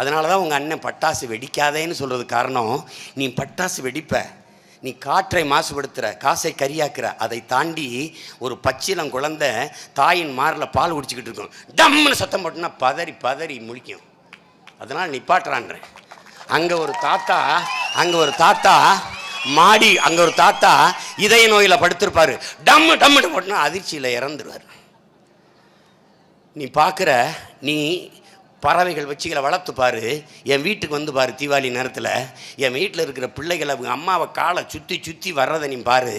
அதனால தான் உங்கள் அண்ணன் பட்டாசு வெடிக்காதேன்னு சொல்கிறது காரணம். நீ பட்டாசு வெடிப்ப. நீ காற்றை மாசுபடுத்துகிற காசை கரியாக்குற. அதை தாண்டி ஒரு பச்சிலம் குழந்தை தாயின் மாரில் பால் குடிச்சிக்கிட்டு இருக்கும். டம்னு சத்தம் போட்டுனா பதறி பதறி முழிக்கும். அதனால் நிப்பாட்டுறான்றேன். அங்கே ஒரு தாத்தா அங்கே ஒரு தாத்தா மாடி அங்கே ஒரு தாத்தா இதய நோயில் படுத்திருப்பார். டம்மு டம்முன்னு போட்டுனா அதிர்ச்சியில் இறந்துருவார். நீ பார்க்குற நீ பறவைகள் வச்சுகளை வளர்த்து பாரு. என் வீட்டுக்கு வந்து பாரு தீபாவளி நேரத்தில். என் வீட்டில் இருக்கிற பிள்ளைகள் அவங்க அம்மாவை காலை சுற்றி சுற்றி வர்றதை நீ பாரு.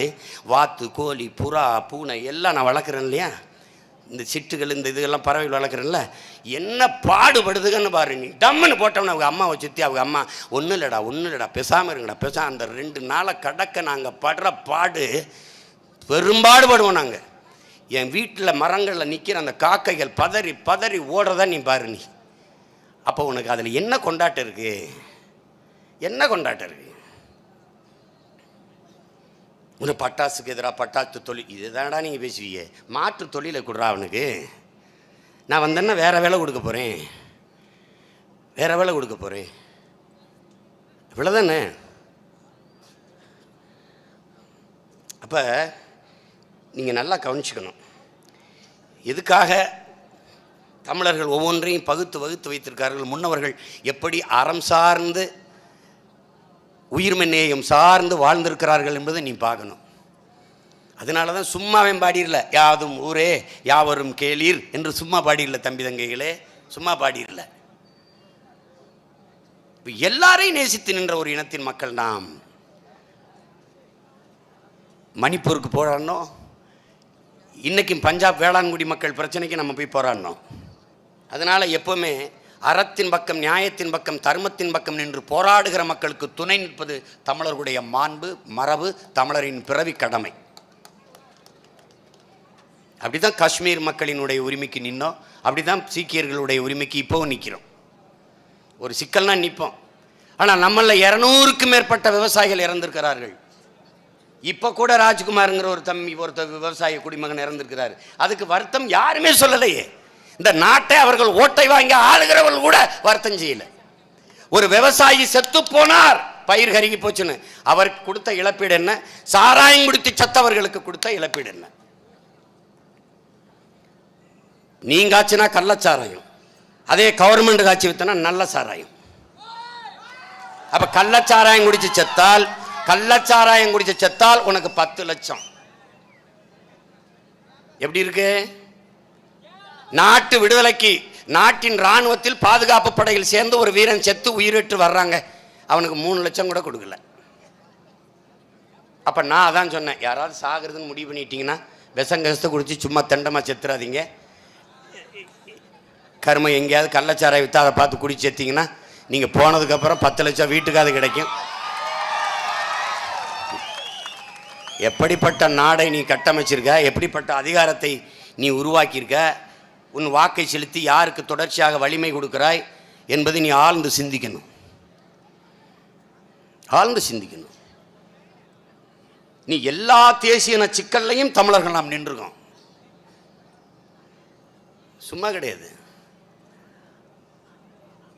வாத்து கோழி புறா பூனை எல்லாம் நான் வளர்க்குறேன் இல்லையா? இந்த சிட்டுகள் இந்த இதுகள்லாம் பறவைகள் வளர்க்குறேன்ல. என்ன பாடுபடுதுன்னு பாரு நீ. டம்முன்னு போட்டோம்னா அவங்க அம்மாவை சுற்றி அவங்க அம்மா ஒன்றும் இல்லைடா ஒன்றும் இல்லைடா பேசாமல் இருங்கடா பெசா அந்த ரெண்டு நாளை கடக்க நாங்கள் படுற பாடு பெரும்பாடுபடுவோம் நாங்கள் என் வீட்டில் மரங்களில் நிற்கிற அந்த காக்கைகள் பதறி பதறி ஓடுறதா நீ பாரு நீ. அப்போ உனக்கு அதில் என்ன கொண்டாட்டம் இருக்கு? என்ன கொண்டாட்டம் இருக்கு? ஒரு பட்டாசுக்கு எதிராக பட்டாசு தொழில் இதுதான்டா நீங்கள் பேசுவீங்க மாற்று தொழிலை கொடுறா அவனுக்கு. நான் வந்தேன்னா வேறு வேலை கொடுக்க போகிறேன் வேறு வேலை கொடுக்க போகிறேன் இவ்வளோதானே அப்போ நீங்கள் நல்லா கவனிச்சுக்கணும். எதுக்காக தமிழர்கள் ஒவ்வொன்றையும் பகுத்து வகுத்து வைத்திருக்கார்கள் முன்னவர்கள் எப்படி அறம் சார்ந்து உயிர்மை நேயம் சார்ந்து வாழ்ந்திருக்கிறார்கள் என்பதை நீ பார்க்கணும். அதனால தான் சும்மாவே பாடிரல யாதும் ஊரே யாவரும் கேளீர் என்று சும்மா பாடிடல தம்பி தங்கைகளே சும்மா பாடிடல எல்லாரையும் நேசித்து நின்ற ஒரு இனத்தின் மக்கள் நாம். மணிப்பூருக்கு போராடணும் இன்றைக்கும் பஞ்சாப் வேளாண்குடி மக்கள் பிரச்சனைக்கு நம்ம போய் போராடணும் அதனால் எப்போவுமே அறத்தின் பக்கம் நியாயத்தின் பக்கம் தர்மத்தின் பக்கம் நின்று போராடுகிற மக்களுக்கு துணை நிற்பது தமிழர்களுடைய மாண்பு மரபு தமிழரின் பிறவி கடமை. அப்படிதான் காஷ்மீர் மக்களினுடைய உரிமைக்கு நின்னோம். அப்படிதான் சீக்கியர்களுடைய உரிமைக்கு இப்போவும் நிற்கிறோம் ஒரு சிக்கல்னால் நிற்போம் ஆனால் நம்மளில் இரநூறுக்கும் மேற்பட்ட விவசாயிகள் இறந்திருக்கிறார்கள். இப்போ கூட ராஜ்குமாருங்கிற ஒரு தம்பி ஒருத்தர் விவசாய குடிமகன் இறந்திருக்கிறார். அதுக்கு வருத்தம் யாருமே சொல்லலையே. இந்த நாட்டை அவர்கள் ஓட்டை வாங்கி ஆளுகிறவர்கள் கூட வருத்தம் செய்யல. ஒரு விவசாயி செத்து போனார் பயிர் கருகி போச்சுன்னு. அவருக்கு கொடுத்த இழப்பீடு என்ன? சாராயம் குடித்து சத்தவர்களுக்கு கொடுத்த இழப்பீடு என்ன? நீங்காச்சுனா கள்ளச்சாராயம் அதே கவர்மெண்ட் காட்சி வித்தனா நல்ல சாராயம். அப்ப கள்ளச்சாராயம் குடிச்சு செத்தால் கள்ளச்சாராயம் குடிச்சு செத்தால் உனக்கு பத்து லட்சம். எப்படி இருக்கு? நாட்டு விடுதலைக்கு நாட்டின் ராணுவத்தில் பாதுகாப்பு படையில் சேர்ந்து ஒரு வீரன் செத்து உயிரிட்டு வர்றாங்க. அவனுக்கு மூணு லட்சம் கூட கொடுக்கல. அப்போ நான் அதான் சொன்னேன் யாராவது சாகிறதுன்னு முடிவு பண்ணிட்டீங்கன்னா விஷங்கசத்தை குடித்து சும்மா தண்டமாக செத்துறாதீங்க. கருமை எங்கேயாவது கள்ளச்சாரை விற்று அதை பார்த்து குடிச்சு செத்தீங்கன்னா நீங்கள் போனதுக்கப்புறம் பத்து லட்சம் வீட்டுக்காவது கிடைக்கும். எப்படிப்பட்ட நாடை நீ கட்டமைச்சிருக்க? எப்படிப்பட்ட அதிகாரத்தை நீ உருவாக்கியிருக்க? உன் வாக்கை செலுத்தி யாருக்கு தொடர்ச்சியாக வலிமை கொடுக்கிறாய் என்பதை நீ ஆழ்ந்து சிந்திக்கணும். ஆழ்ந்து சிந்திக்கணும். நீ எல்லா தேசியன சிக்கல்லையும் தமிழர்கள் நாம் நின்றுருக்கோம். சும்மா கிடையாது.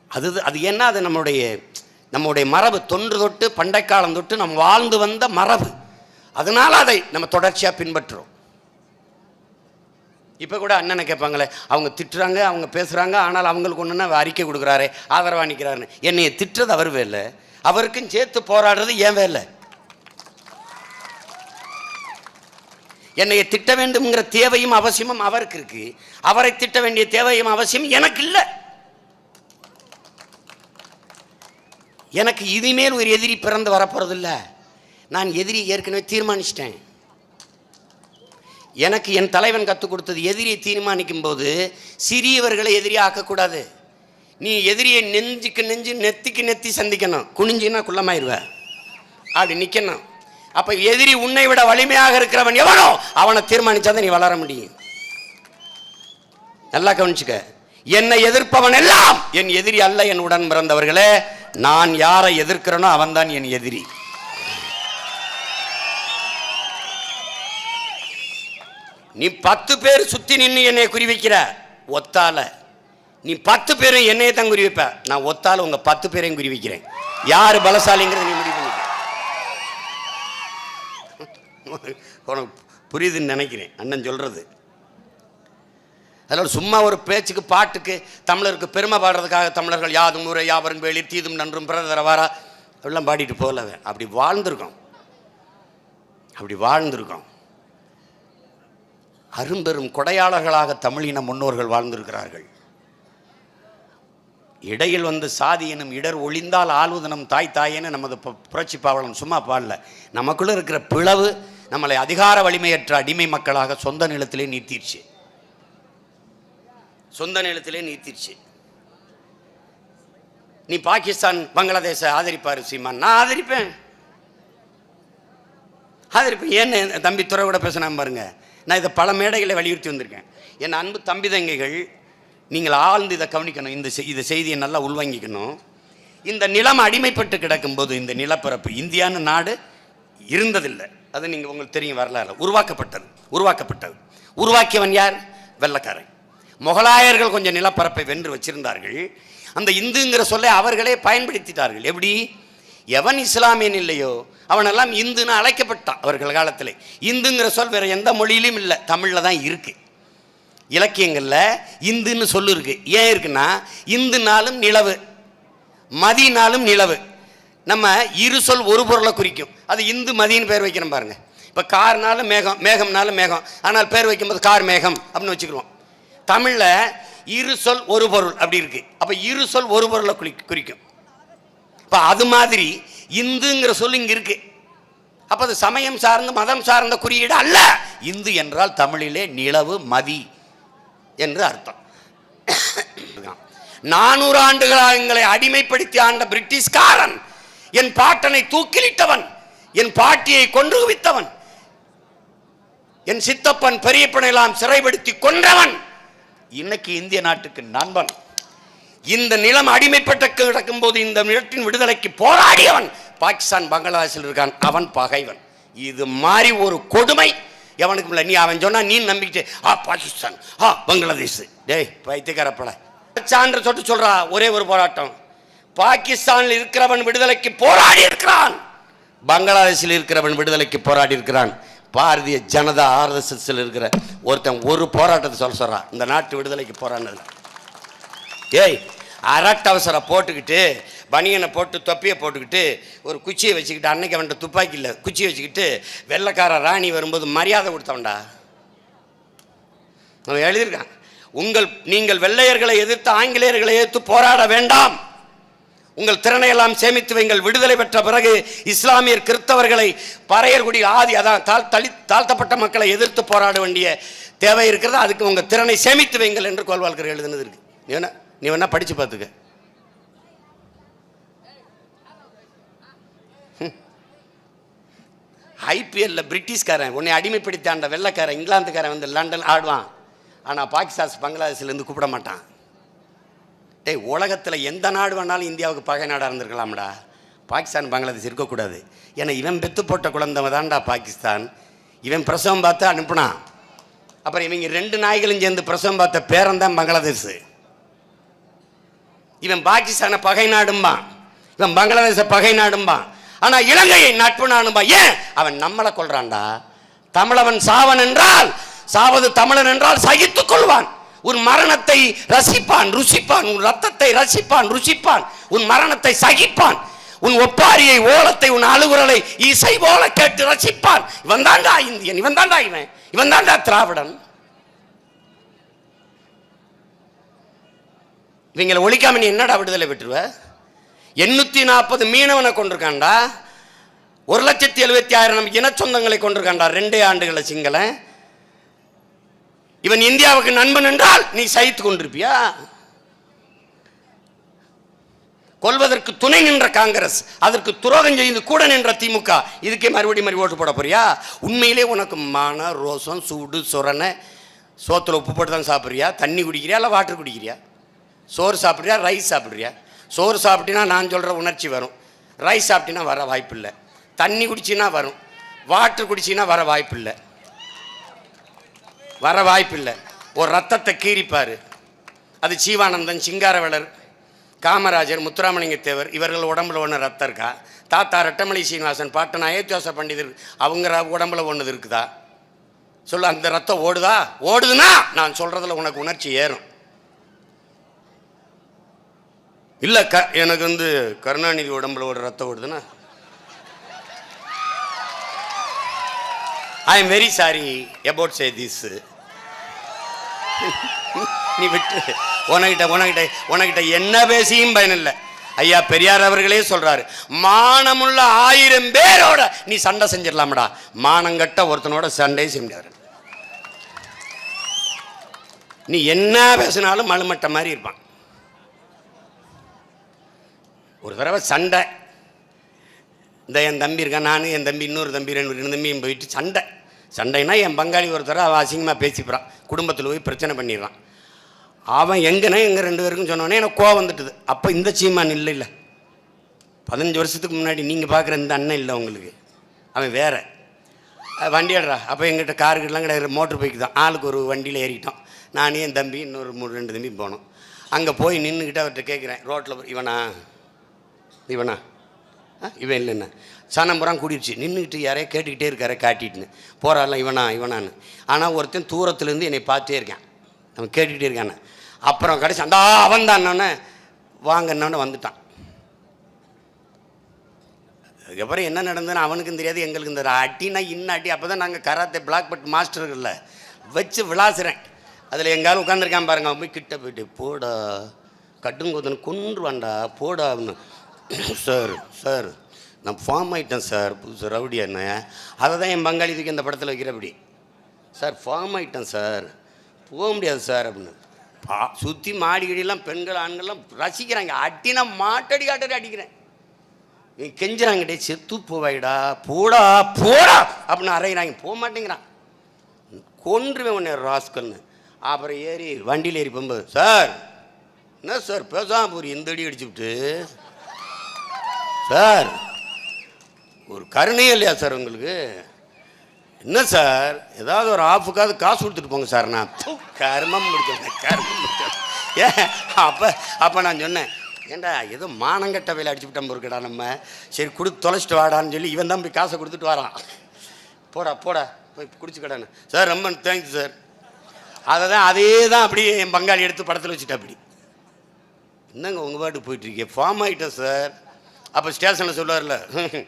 அது அது என்ன அது நம்மளுடைய நம்முடைய மரபு. தொன்று தொட்டு பண்டைக்காலம் தொட்டு நம்ம வாழ்ந்து வந்த மரபு. அதனால் அதை நம்ம தொடர்ச்சியாக பின்பற்றுறோம். இப்போ கூட அண்ணனை கேட்பாங்களே அவங்க திட்டுறாங்க அவங்க பேசுகிறாங்க ஆனால் அவங்களுக்கு ஒன்றுனா அறிக்கை கொடுக்குறாரு ஆதரவாக நிற்கிறாருன்னு திட்டுறது அவர் வேலை அவருக்கும் சேர்த்து போராடுறது ஏன் வேலை என்னையை திட்ட வேண்டும்ங்கிற தேவையும் அவசியமும் அவருக்கு இருக்கு. அவரை திட்ட வேண்டிய தேவையும் அவசியம் எனக்கு இல்லை. எனக்கு இனிமேல் ஒரு எதிரி பிறந்து வரப்போறதில்லை. நான் எதிரி ஏற்கனவே தீர்மானிச்சிட்டேன். எனக்கு என் தலைவன் கற்றுக் கொடுத்தது எதிரியை தீர்மானிக்கும் போது சிறியவர்களை எதிரியாக ஆக்கக்கூடாது நீ எதிரியை நெஞ்சுக்கு நெஞ்சு நெத்திக்கு நெத்தி சந்திக்கணும். குனிஞ்சின்னா குள்ளமாயிருவ. அப்படி நிற்கணும் அப்போ எதிரி உன்னை விட வலிமையாக இருக்கிறவன் எவனோ அவனை தீர்மானிச்சாதான் நீ வளர முடியும். நல்லா கவனிச்சுக்க. என்னை எதிர்ப்பவன் எல்லாம் என் எதிரி அல்ல என் உடன் பிறந்தவர்களே. நான் யாரை எதிர்க்கிறேனோ அவன்தான் என் எதிரி. நீ பத்து பேர் சுற்றி நின்று என்னை குறி வைக்கிற ஒத்தால. நீ பத்து பேரும் என்னையே தான் குறிவைப்ப. நான் ஒத்தால உங்க பத்து பேரையும் குறிவைக்கிறேன். யார் பலசாலிங்கிறத நீ முடிவு பண்ணிக்க. உனக்கு புரியுதுன்னு நினைக்கிறேன். அண்ணன் சொல்றது. அதனால சும்மா ஒரு பேச்சுக்கு பாட்டுக்கு தமிழருக்கு பெருமை பாடுறதுக்காக தமிழர்கள் யாதும் ஊரை யாவரும் வேலி தீதும் நன்றும் பிறதரவாரா அப்படிலாம் பாடிட்டு போகல அப்படி வாழ்ந்திருக்கோம் அப்படி வாழ்ந்திருக்கோம் அரும்பெரும் கொடையாளர்களாக தமிழின முன்னோர்கள் வாழ்ந்திருக்கிறார்கள். இடையில் வந்து சாதி எனும் இடர் ஒளிந்தால் ஆளுதனம் தாய் தாயேன்னு நமது புரட்சி பாவலன் சும்மா பாடல. நமக்குள்ள இருக்கிற பிளவு நம்மளை அதிகார வலிமையற்ற அடிமை மக்களாக சொந்த நிலத்திலே நீத்திருச்சு சொந்த நிலத்திலே நீத்திருச்சு நீ பாகிஸ்தான் பங்களாதேஷை ஆதரிப்பாரு சீமான். நான் ஆதரிப்பேன். ஆதரிப்பேன். ஏன்னு என் தம்பி துறை கூட பேசினா பாருங்க. நான் இதை பல மேடைகளை வலியுறுத்தி வந்திருக்கேன். என் அன்பு தம்பி தங்கைகள் நீங்கள் ஆழ்ந்து இதை கவனிக்கணும். இந்த செய்- இந்த செய்தியை நல்லா உள்வாங்கிக்கணும். இந்த நிலம் அடிமைப்பட்டு கிடக்கும்போது இந்த நிலப்பரப்பு இந்தியான்னு நாடு இருந்ததில்லை. அது நீங்கள் உங்களுக்கு தெரியும் வரலாறு. உருவாக்கப்பட்டது. உருவாக்கப்பட்டது. உருவாக்கியவன் யார்? வெள்ளக்காரன். முகலாயர்கள் கொஞ்சம் நிலப்பரப்பை வென்று வச்சிருந்தார்கள். அந்த இந்துங்கிற சொல்லை அவர்களே பயன்படுத்திட்டார்கள். எப்படி? எவன் இஸ்லாமியன் இல்லையோ அவனெல்லாம் இந்துன்னு அழைக்கப்பட்டான் அவர்கள் காலத்தில். இந்துங்கிற சொல் வேறு எந்த மொழியிலும் இல்லை. தமிழில் தான் இருக்குது இலக்கியங்களில் இந்துன்னு சொல்லிருக்கு ஏன் இருக்குன்னா இந்துனாலும் நிலவு மதினாலும் நிலவு. நம்ம இரு சொல் ஒரு பொருளை குறிக்கும். அது இந்து மதின்னு பேர் வைக்கிறோம் பாருங்கள் இப்போ கார்னாலும் மேகம் மேகம்னாலும் மேகம். ஆனால் பேர் வைக்கும்போது கார் மேகம் அப்படின்னு வச்சுக்கிடுவோம். தமிழில் இரு சொல் ஒரு பொருள் அப்படி இருக்குது அப்போ இரு சொல் ஒரு பொருளை குறி குறிக்கும். இப்போ அது மாதிரி இந்துங்கிற சொல் இங்கே இருக்கு. அப்போ அது சமயம் சார்ந்த மதம் சார்ந்த குறியீடு அல்ல. இந்து என்றால் தமிழிலே நிலவு மதி என்று அர்த்தம். நானூறு ஆண்டுகளாக எங்களை அடிமைப்படுத்தி ஆண்ட பிரிட்டிஷ்காரன் என் பாட்டனை தூக்கிலிட்டவன் என் பாட்டியை கொன்று குவித்தவன் என் சித்தப்பன் பெரியப்பனை எல்லாம் சிறைப்படுத்தி கொன்றவன். இன்னைக்கு இந்திய நாட்டுக்கு நண்பன். இந்த நிலம் அடிமைப்பட்ட கிடக்கும் போது இந்த நிலத்தின் விடுதலைக்கு போராடியவன் பாகிஸ்தான் பங்களாதேஷில் இருக்கான். அவன் பகைவன். இது மாதிரி ஒரு கொடுமை. எவனுக்கு இல்லை நீ அவன் சொன்னா நீ நம்பிக்கிட்டு ஆ பாகிஸ்தான் ஆ பங்களாதேஷ் டேய் பைத்தியக்காரப்பட. சான்று சொட்டு சொல்றா ஒரே ஒரு போராட்டம். பாகிஸ்தானில் இருக்கிறவன் விடுதலைக்கு போராடி இருக்கிறான் பங்களாதேஷில் இருக்கிறவன் விடுதலைக்கு போராடி இருக்கிறான் பாரதிய ஜனதா ஆர்எஸ்எஸ்ல இருக்கிற ஒருத்தன் ஒரு போராட்டத்தை சொல்ல சொல்றான் இந்த நாட்டு விடுதலைக்கு போராடினது ஏய் அரட்டவசரை போட்டுக்கிட்டு பனியனை போட்டு தொப்பியை போட்டுக்கிட்டு ஒரு குச்சியை வச்சுக்கிட்டு அன்னைக்கு அவன்கிட்ட துப்பாக்கி இல்லை. குச்சியை வச்சுக்கிட்டு வெள்ளக்கார ராணி வரும்போது மரியாதை கொடுத்தவன்டா. அவன் எழுதியிருக்கான் உங்கள் நீங்கள் வெள்ளையர்களை எதிர்த்து ஆங்கிலேயர்களை எதிர்த்து போராட வேண்டாம். உங்கள் திறனையெல்லாம் சேமித்து வைங்கள். விடுதலை பெற்ற பிறகு இஸ்லாமியர் கிறிஸ்தவர்களை பறையர்குடி ஆதி அதான் தாழ் தளி தாழ்த்தப்பட்ட மக்களை எதிர்த்து போராட வேண்டிய தேவை இருக்கிறது? அதுக்கு உங்கள் திறனை சேமித்து வைங்கள் என்று கோல்வால்கர் எழுதுனது இருக்கு. ஏன்னா நீ வேணா படித்து பார்த்துக்க. ஐபிஎல்ல பிரிட்டிஷ்காரன் உன்னை அடிமைப்படுத்தாண்ட வெள்ளக்காரன் வெள்ளைக்காரன் இங்கிலாந்துக்காரன் வந்து லண்டன் ஆடுவான். ஆனால் பாகிஸ்தான் பங்களாதேஷ்லேருந்து கூப்பிட மாட்டான். டேய் உலகத்தில் எந்த நாடு வேணாலும் இந்தியாவுக்கு பகை நாடாக இருந்திருக்கலாம்டா. பாகிஸ்தான் பங்களாதேஷ் இருக்கக்கூடாது. ஏன்னா இவன் பெத்து போட்ட குழந்தை தான்டா பாகிஸ்தான். இவன் பிரசவம் பார்த்து அனுப்புனான். அப்புறம் இவங்க ரெண்டு நாய்களும் சேர்ந்து பிரசவம் பார்த்த பேரன் தான் பங்களாதேஷ். இவன் பாகிஸ்தானை பகை நாடும்பான். இவன் பங்களாதேச பகை நாடும்பான். ஆனால் இலங்கையை நட்பு நாடும்பா ஏன்? அவன் நம்மளை கொள்றான்டா தமிழவன் சாவன் என்றால் சாவது தமிழன் என்றால் சகித்துக் கொள்வான். உன் மரணத்தை ரசிப்பான் ருசிப்பான். உன் ரத்தத்தை ரசிப்பான் ருசிப்பான். உன் மரணத்தை சகிப்பான். உன் ஒப்பாரியை ஓலத்தை உன் அழுகுரலை இசை போல கேட்டு ரசிப்பான். இவன் தாண்டா இந்தியன் இவன் தாண்டா இவன். இவன் தாண்டா திராவிடன். இவங்களை ஒழிக்காம நீ என்னடா விடுதலை பெற்றுவ? எண்ணூத்தி நாற்பது மீனவனை கொண்டிருக்காண்டா ஒரு லட்சத்தி எழுபத்தி ஆயிரம் இனச்சொந்தங்களை கொண்டிருக்காண்டா ரெண்டே ஆண்டுகளை சிங்களன். இவன் இந்தியாவுக்கு நண்பன் என்றால் நீ சகித்து கொண்டிருப்பியா? கொல்வதற்கு துணை நின்ற காங்கிரஸ் அதற்கு துரோகம் செய்து கூட நின்ற திமுக இதுக்கே மறுபடியும் மறுபடி ஓட்டு போட போறியா? உண்மையிலே உனக்கு மான ரோசம் சூடு சொரணை சோத்துல உப்பு போட்டு தான் சாப்பிட்றியா? தண்ணி குடிக்கிறியா? இல்லை வாட்டர் குடிக்கிறியா? சோறு சாப்பிட்றியா? ரைஸ் சாப்பிட்றியா? சோறு சாப்பிட்டினா நான் சொல்கிற உணர்ச்சி வரும். ரைஸ் சாப்பிட்டினா வர வாய்ப்பு இல்லை தண்ணி குடிச்சின்னா வரும். வாட்டர் குடிச்சின்னா வர வாய்ப்பு இல்லை வர வாய்ப்பு இல்லை ஒரு ரத்தத்தை கீறிப்பார். அது சீவானந்தன் சிங்காரவேலர் காமராஜர் முத்துராமலிங்க தேவர் இவர்கள் உடம்புல ஒன்று ரத்தம் இருக்கா? தாத்தா ரெட்டமலை சீனிவாசன் பாட்டன் அயோத்தியாச பண்டிதர் அவங்க உடம்புல ஒன்று இருக்குதா? சொல்ல அந்த ரத்தம் ஓடுதா? ஓடுதுன்னா நான் சொல்கிறதுல உனக்கு உணர்ச்சி ஏறும். இல்லை க எனக்கு வந்து கருணாநிதி உடம்புல ஒரு ரத்தம் ஓடுதுன்னா. I am very sorry about say this நீ விட்டு உனகிட்ட உனகிட்ட உனகிட்ட என்ன பேசியும் பயனில்லை ஐயா பெரியார் அவர்களே சொல்றாரு மானமுள்ள ஆயிரம் பேரோட நீ சண்டை செஞ்சிடலாம்டா. மானங்கட்ட ஒருத்தனோட சண்டையே செய்ய முடியாது நீ என்ன பேசினாலும் மலுமட்ட மாதிரி இருப்பான். ஒரு தடவை சண்டை. இந்த என் தம்பி இருக்கான் நான் என் தம்பி இன்னொரு தம்பி ரெண்டு ரெண்டு தம்பியும் போயிட்டு சண்டை. சண்டைனா என் பங்காளி ஒருத்தர அவன் அசிங்கமாக பேசிப்பிட்றான் குடும்பத்தில் போய் பிரச்சனை பண்ணிடுறான். அவன் எங்கன்னா எங்கள் ரெண்டு பேருக்கும் சொன்னோன்னே எனக்கு கோவம் வந்துட்டுது. அப்போ இந்த சீமான் இல்லை இல்லை. பதினஞ்சு வருஷத்துக்கு முன்னாடி நீங்கள் பார்க்குற இந்த அண்ணன் இல்லை உங்களுக்கு. அவன் வேறு. வண்டியாடுறா வண்டி அப்போ எங்கிட்ட காருக்கெல்லாம் கிடையாது. மோட்டர் பைக் தான். ஆளுக்கு ஒரு வண்டியில் ஏறிட்டோம். நானே என் தம்பி இன்னொரு மூணு ரெண்டு தம்பி போனோம். அங்கே போய் நின்றுக்கிட்டு அவர்கிட்ட கேட்குறேன் ரோட்டில் இவனா? இவனா? ஆ, இவன் இல்லைண்ணா சனம்புறம் கூடிடுச்சு நின்றுக்கிட்டு யாரையோ கேட்டுக்கிட்டே இருக்காரு காட்டிட்டுன்னு. போகிறாள் இவனா இவனான்னு. ஆனால் ஒருத்தன் தூரத்துலேருந்து என்னை பார்த்தே இருக்கான். அவன் கேட்டுக்கிட்டே இருக்கானே அப்புறம் கடைசி அந்த அவன் தான்னொன்னே வாங்கன்னொன்னே வந்துட்டான். அதுக்கப்புறம் என்ன நடந்ததுன்னு அவனுக்கும் தெரியாது எங்களுக்கும் தெரியாது. அட்டினா இன்ன அடி அப்போ தான் நாங்கள் கராத்தே பிளாக் பட் மாஸ்டர்கள்ல வச்சு விளாசுறேன். அதில் எங்காலும் உட்காந்துருக்கான் பாருங்க அவன் போய் கிட்ட போயிட்டு போடா கட்டுங்கோதன் கொன்றுவான்டா போடா அப்படின்னு. சார் சார் நான் ஃபார்ம் ஆயிட்டேன் சார் புதுசு ரவுடி அண்ணன் அதை தான் என் பங்காளி இதுக்கு இந்த படத்தில் வைக்கிறபடி சார் ஃபார்ம் ஆயிட்டேன் சார் போக முடியாது சார் அப்படின்னு. பா. சுற்றி மாடி கடியெல்லாம் பெண்கள் ஆண்கள்லாம் ரசிக்கிறாங்க. அட்டினா மாட்டடி காட்டடி அடிக்கிறேன். நீ கெஞ்சுறாங்க டே செத்து போவாயிடா போடா போடா அப்படின்னு அரைகிறாங்க போக மாட்டேங்கிறான். கொன்றுவேன் உன்னை ராஸ்கல்னு. அப்புறம் ஏறி வண்டியில் ஏறி போகும்போது சார் என்ன சார் பேசாம போய் இந்த அடி அடிச்சுவிட்டு சார் ஒரு கருணையே இல்லையா சார் உங்களுக்கு? என்ன சார் ஏதாவது ஒரு ஆஃபுக்காவது காசு கொடுத்துட்டு போங்க சார் நான். ப்பு, கர்மம் முடிச்சேன் கர்மம் முடிச்சேன் ஏ அப்போ அப்போ நான் சொன்னேன் ஏண்டா ஏதோ மானங்கட்ட வேலை அடிச்சுவிட்டோம் இருக்கடா நம்ம. சரி கொடுத்து தொலைச்சிட்டு வாடான்னு சொல்லி இவன் தான் போய் காசை கொடுத்துட்டு வரான். போடா போடா போய் குடிச்சுக்கடான்னு சார் ரொம்ப தேங்க்ஸ் சார். அதை தான் அதே தான் அப்படியே என் பங்காளி எடுத்து படத்தில் வச்சுட்டா அப்படி. என்னங்க உங்கள் பாட்டு போயிட்டுருக்கீங்க ஃபார்ம் ஆகிட்டேன் சார். அப்போ ஸ்டேஷனில் சொல்லுவார்ல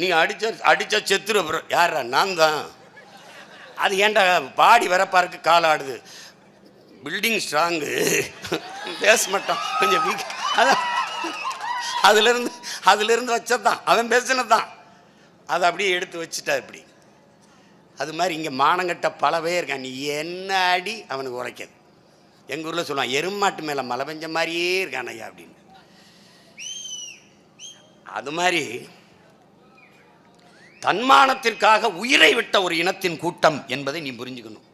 நீங்கள் அடிச்ச அடித்தா செத்துரு அப்புறம் யாரா நான் தான் அது ஏன்டா பாடி வரப்பாருக்கு கால் ஆடுது. பில்டிங் ஸ்ட்ராங்கு பேச மாட்டான். கொஞ்சம் வீக் அதான். அதுலேருந்து அதுலேருந்து வச்சதான் அவன் பேசினது தான் அதை அப்படியே எடுத்து வச்சுட்டா இப்படி. அது மாதிரி இங்கே மானங்கட்ட பல பேர் இருக்கான். நீ என்ன அடி? அவனுக்கு உரைக்காது. எங்கள் ஊரில் சொல்லுவான் எருமாட்டு மேலே மழை பெஞ்ச மாதிரியே இருக்கான் ஐயா அப்படின்னு. அது மாதிரி தன்மானத்திற்காக உயிரை விட்ட ஒரு இனத்தின் கூட்டம் என்பதை நீ புரிஞ்சுக்கணும்.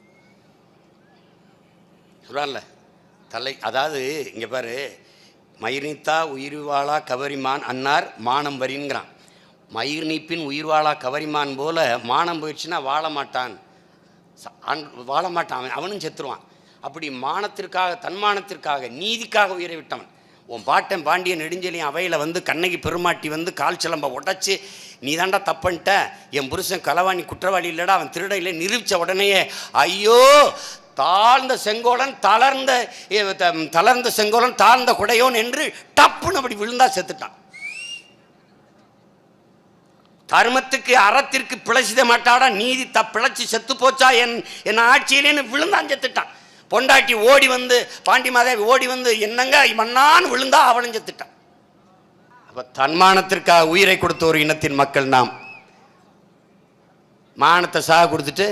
சொல்றான்ல தலை அதாவது இங்கே பாரு மயிர்நீத்தா உயிர்வாளா கவரிமான் அன்னார் மானம் வரின்கிறான். மயிர் நீப்பின் உயிர்வாளா கவரிமான் போல மானம் போயிடுச்சுன்னா வாழ மாட்டான். வாழ மாட்டான் அவன் அவனும் செத்துருவான். அப்படி மானத்திற்காக தன்மானத்திற்காக நீதிக்காக உயிரை விட்டவன். உன் பாட்டன் பாண்டியன் நெடுஞ்செலியும் அவையில் வந்து கண்ணகி பெருமாட்டி வந்து கால் சிலம்ப உடச்சி நீ தாண்டா தப்பன்ட்ட என் புருஷன் களவாணி குற்றவாளி இல்லைடா. அவன் திருட இல்லை நிரூபித்த உடனேயே ஐயோ தாழ்ந்த செங்கோலன் தளர்ந்த தளர்ந்த செங்கோலன் தாழ்ந்த குடையோன் என்று டப்புன்னு அப்படி விழுந்தா செத்துட்டான். தர்மத்துக்கு அறத்திற்கு பிழைச்சிட மாட்டாடா. நீதி த பிழைச்சி செத்து போச்சா என் என் ஆட்சியிலேன்னு விழுந்தான் செத்துட்டான். பொண்டாட்டி ஓடி வந்து பாண்டி மாதேவி ஓடி வந்து என்னங்க மண்ணான்னு விழுந்தா அவனஞ்ச செத்துட்டான். அப்போ தன்மானத்திற்காக உயிரை கொடுத்த ஒரு இனத்தின் மக்கள் நாம். மானத்தை சாக கொடுத்துட்டு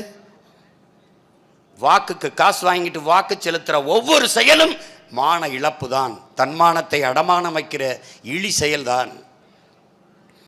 வாக்குக்கு காசு வாங்கிட்டு வாக்கு செலுத்துகிற ஒவ்வொரு செயலும் மான இழப்பு தான் தன்மானத்தை அடமானம் வைக்கிற இழி செயல்தான்.